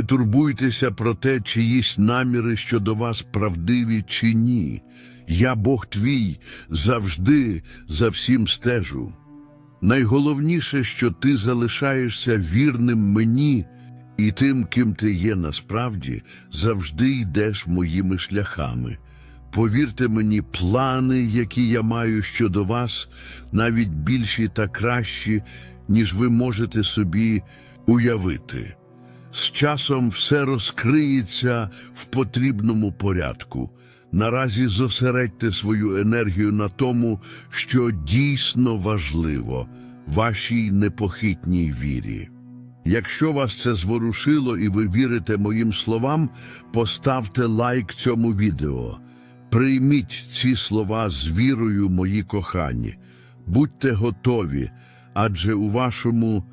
Не турбуйтеся про те, чиїсь наміри щодо вас правдиві чи ні. Я, Бог твій, завжди за всім стежу. Найголовніше, що ти залишаєшся вірним мені і тим, ким ти є насправді, завжди йдеш моїми шляхами. Повірте мені, плани, які я маю щодо вас, навіть більші та кращі, ніж ви можете собі уявити. З часом все розкриється в потрібному порядку. Наразі зосередьте свою енергію на тому, що дійсно важливо вашій непохитній вірі. Якщо вас це зворушило і ви вірите моїм словам, поставте лайк цьому відео. Прийміть ці слова з вірою, мої кохані. Будьте готові, адже у вашому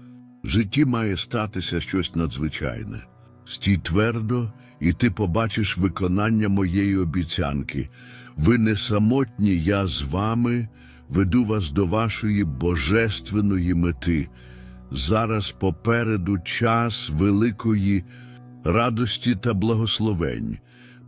житті має статися щось надзвичайне. Стій твердо, і ти побачиш виконання моєї обіцянки. Ви не самотні, я з вами веду вас до вашої божественної мети. Зараз попереду час великої радості та благословень.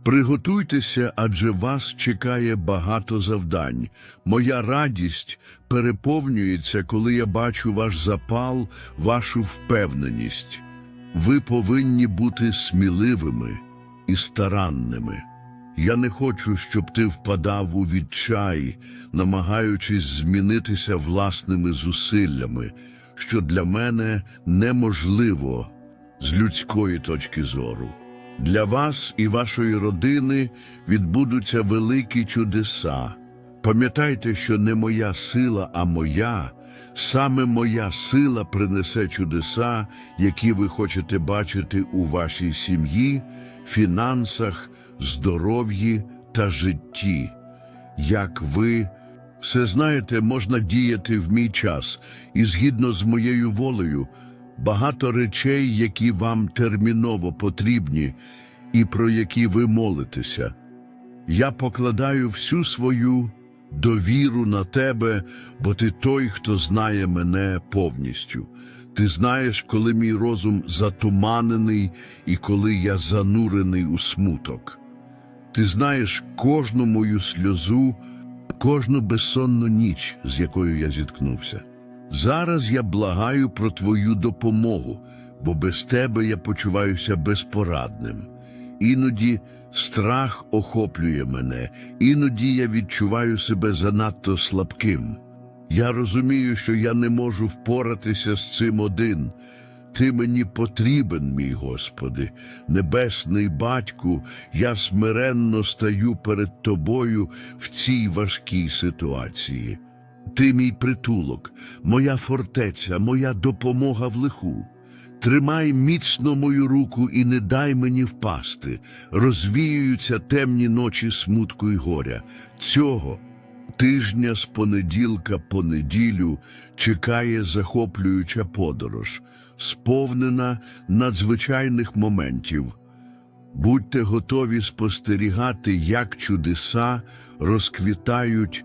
Приготуйтеся, адже вас чекає багато завдань. Моя радість переповнюється, коли я бачу ваш запал, вашу впевненість. Ви повинні бути сміливими і старанними. Я не хочу, щоб ти впадав у відчай, намагаючись змінитися власними зусиллями, що для мене неможливо з людської точки зору. Для вас і вашої родини відбудуться великі чудеса. Пам'ятайте, що не моя сила, а моя, саме моя сила принесе чудеса, які ви хочете бачити у вашій сім'ї, фінансах, здоров'ї та житті. Як ви все знаєте, можна діяти в мій час, і згідно з моєю волею, багато речей, які вам терміново потрібні, і про які ви молитеся. Я покладаю всю свою довіру на тебе, бо ти той, хто знає мене повністю. Ти знаєш, коли мій розум затуманений і коли я занурений у смуток. Ти знаєш кожну мою сльозу, кожну безсонну ніч, з якою я зіткнувся. Зараз я благаю про твою допомогу, бо без тебе я почуваюся безпорадним. Іноді страх охоплює мене, іноді я відчуваю себе занадто слабким. Я розумію, що я не можу впоратися з цим один. Ти мені потрібен, мій Господи, небесний батьку, я смиренно стаю перед тобою в цій важкій ситуації. Ти мій притулок, моя фортеця, моя допомога в лиху. Тримай міцно мою руку і не дай мені впасти. Розвіюються темні ночі смутку й горя. Цього тижня з понеділка по неділю чекає захоплююча подорож, сповнена надзвичайних моментів. Будьте готові спостерігати, як чудеса розквітають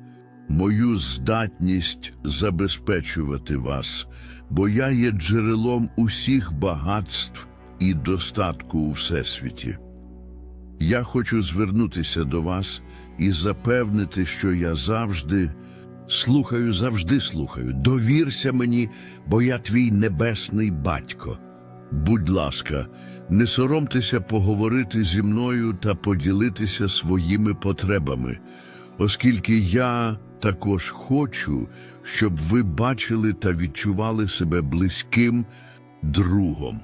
мою здатність забезпечувати вас, бо я є джерелом усіх багатств і достатку у всесвіті. Я хочу звернутися до вас і запевнити, що я завжди слухаю, завжди слухаю. Довірся мені, бо я твій небесний батько. Будь ласка, не соромтеся поговорити зі мною та поділитися своїми потребами, оскільки я також хочу, щоб ви бачили та відчували себе близьким другом.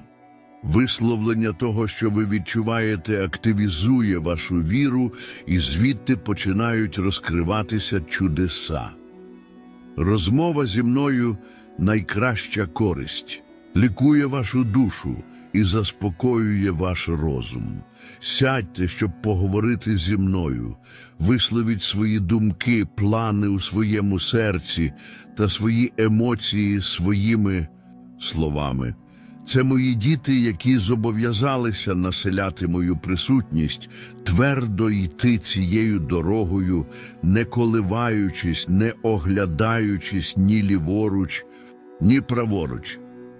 Висловлення того, що ви відчуваєте, активізує вашу віру, і звідти починають розкриватися чудеса. Розмова зі мною найкраща користь, лікує вашу душу і заспокоює ваш розум. Сядьте, щоб поговорити зі мною, висловіть свої думки, плани у своєму серці та свої емоції своїми словами. Це мої діти, які зобов'язалися населяти мою присутність, твердо йти цією дорогою, не коливаючись, не оглядаючись ні ліворуч, ні праворуч.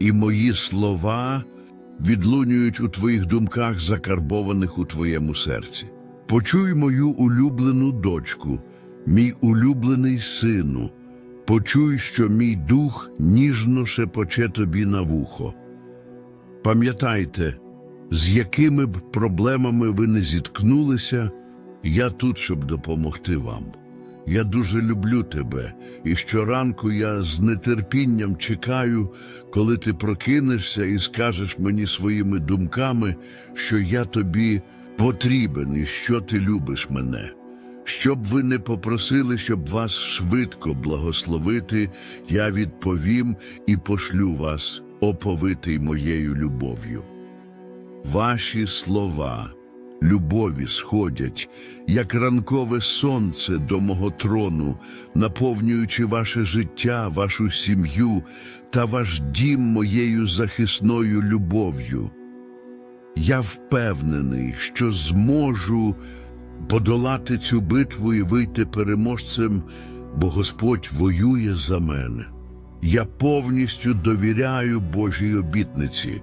і мої слова відлунюють у твоїх думках, закарбованих у твоєму серці. Почуй мою улюблену дочку, мій улюблений сину, почуй, що мій дух ніжно шепоче тобі на вухо. Пам'ятайте, з якими б проблемами ви не зіткнулися, я тут, щоб допомогти вам. Я дуже люблю тебе, і щоранку я з нетерпінням чекаю, коли ти прокинешся і скажеш мені своїми думками, що я тобі потрібен і що ти любиш мене. Щоб ви не попросили, щоб вас швидко благословити, я відповім і пошлю вас, оповитий моєю любов'ю. Ваші слова любові сходять, як ранкове сонце до мого трону, наповнюючи ваше життя, вашу сім'ю та ваш дім моєю захисною любов'ю. Я впевнений, що зможу подолати цю битву і вийти переможцем, бо Господь воює за мене. Я повністю довіряю Божій обітниці,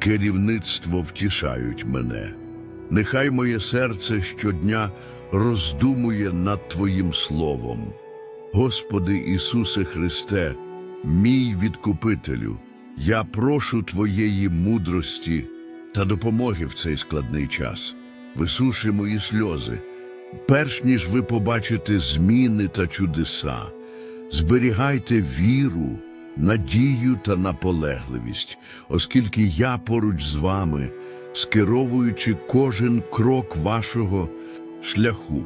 керівництво втішають мене. Нехай моє серце щодня роздумує над Твоїм Словом. Господи Ісусе Христе, мій відкупителю, я прошу Твоєї мудрості та допомоги в цей складний час. Висуши мої сльози, перш ніж ви побачите зміни та чудеса, зберігайте віру, надію та наполегливість, оскільки я поруч з вами, скеровуючи кожен крок вашого шляху.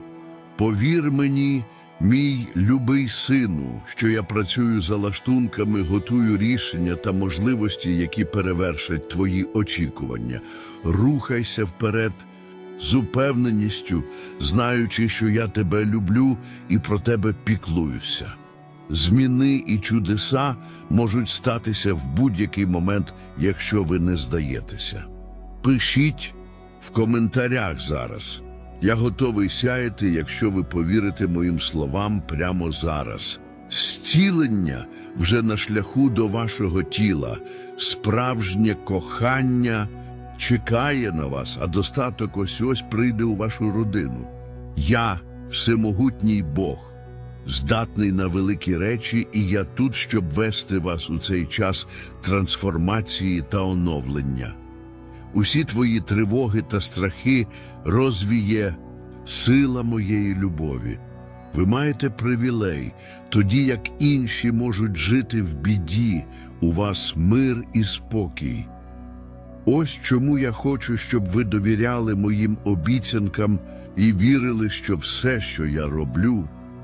Повір мені, мій любий сину, що я працюю за лаштунками, готую рішення та можливості, які перевершать твої очікування. Рухайся вперед з упевненістю, знаючи, що я тебе люблю і про тебе піклуюся. Зміни і чудеса можуть статися в будь-який момент, якщо ви не здаєтеся. Пишіть в коментарях зараз. Я готовий сяяти, якщо ви повірите моїм словам прямо зараз. Зцілення вже на шляху до вашого тіла, справжнє кохання чекає на вас, а достаток ось ось прийде у вашу родину. Я всемогутній Бог, здатний на великі речі, і я тут, щоб вести вас у цей час трансформації та оновлення. Усі твої тривоги та страхи розвіє сила моєї любові. Ви маєте привілей, тоді як інші можуть жити в біді, у вас мир і спокій. Ось чому я хочу, щоб ви довіряли моїм обіцянкам і вірили, що все, що я роблю,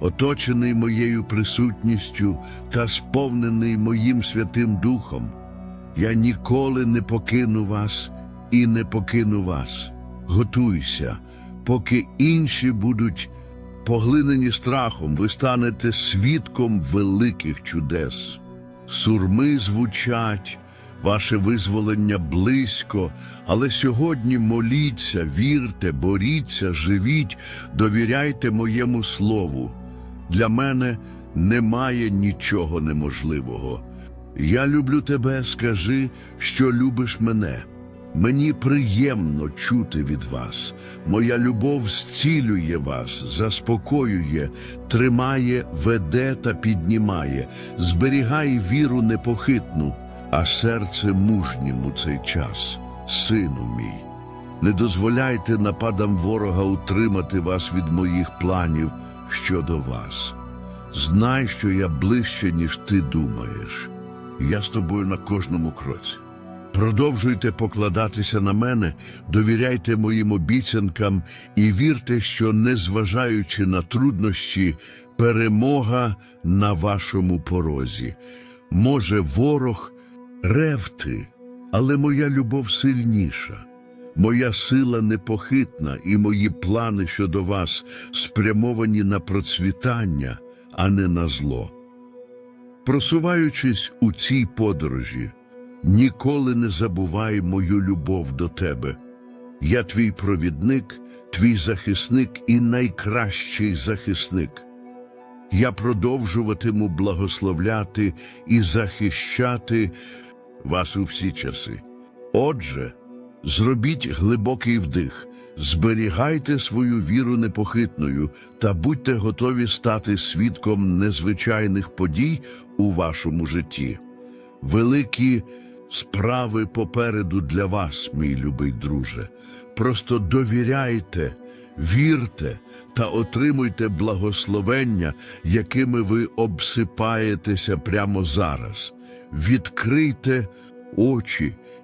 оточений моєю присутністю та сповнений моїм Святим Духом. Я ніколи не покину вас і не покину вас. Готуйся, поки інші будуть поглинені страхом, ви станете свідком великих чудес. Сурми звучать, ваше визволення близько, але сьогодні моліться, вірте, боріться, живіть, довіряйте моєму слову. Для мене немає нічого неможливого. Я люблю тебе, скажи, що любиш мене. Мені приємно чути від вас. Моя любов зцілює вас, заспокоює, тримає, веде та піднімає, зберігай віру непохитну, а серце мужнім у цей час, сину мій. Не дозволяйте нападам ворога утримати вас від моїх планів щодо вас. Знай, що я ближче, ніж ти думаєш. Я з тобою на кожному кроці. Продовжуйте покладатися на мене, довіряйте моїм обіцянкам і вірте, що, незважаючи на труднощі, перемога на вашому порозі. Може, ворог ревти, але моя любов сильніша. Моя сила непохитна, і мої плани щодо вас спрямовані на процвітання, а не на зло. Просуваючись у цій подорожі, ніколи не забувай мою любов до тебе. Я твій провідник, твій захисник і найкращий захисник. Я продовжуватиму благословляти і захищати вас у всі часи. Отже, зробіть глибокий вдих, зберігайте свою віру непохитною та будьте готові стати свідком незвичайних подій у вашому житті. Великі справи попереду для вас, мій любий друже. Просто довіряйте, вірте та отримуйте благословення, якими ви обсипаєтеся прямо зараз. Відкрийте очі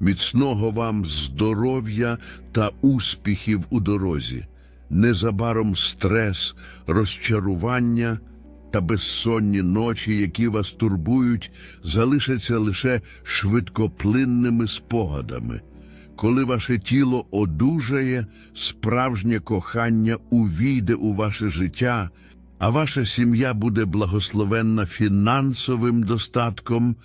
Міцного вам здоров'я та успіхів у дорозі. Незабаром стрес, розчарування та безсонні ночі, які вас турбують, залишаться лише швидкоплинними спогадами. Коли ваше тіло одужає, справжнє кохання увійде у ваше життя, а ваша сім'я буде благословенна фінансовим достатком,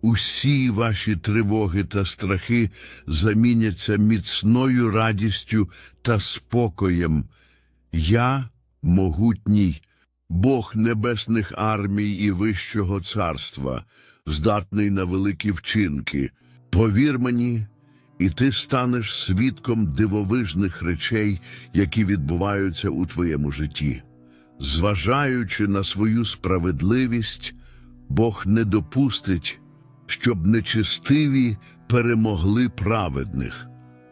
усі ваші тривоги та страхи заміняться міцною радістю та спокоєм. Я могутній, Бог небесних армій і вищого царства, здатний на великі вчинки. Повір мені, і ти станеш свідком дивовижних речей, які відбуваються у твоєму житті. Зважаючи на свою справедливість, Бог не допустить, щоб нечестиві перемогли праведних.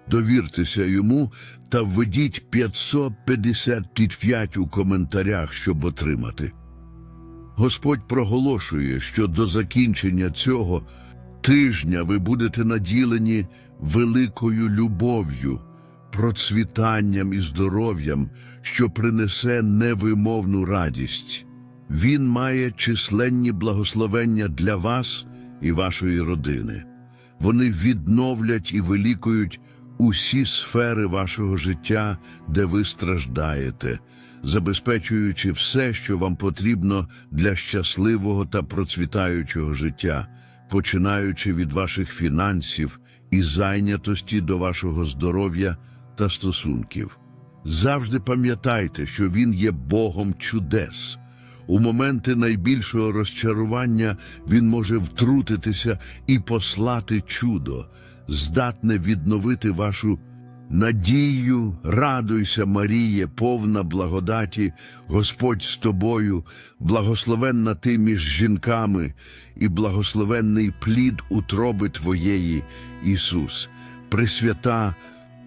Довіртеся йому та введіть 555 у коментарях, щоб отримати. Господь проголошує, що до закінчення цього тижня ви будете наділені великою любов'ю, процвітанням і здоров'ям, що принесе невимовну радість. Він має численні благословення для вас і вашої родини. Вони відновлять і вилікують усі сфери вашого життя, де ви страждаєте, забезпечуючи все, що вам потрібно для щасливого та процвітаючого життя, починаючи від ваших фінансів і зайнятості до вашого здоров'я та стосунків. Завжди пам'ятайте, що Він є Богом чудес. У моменти найбільшого розчарування він може втрутитися і послати чудо, здатне відновити вашу надію. Радуйся, Маріє, повна благодаті, Господь з тобою, благословенна ти між жінками, і благословенний плід утроби твоєї, Ісус. Пресвята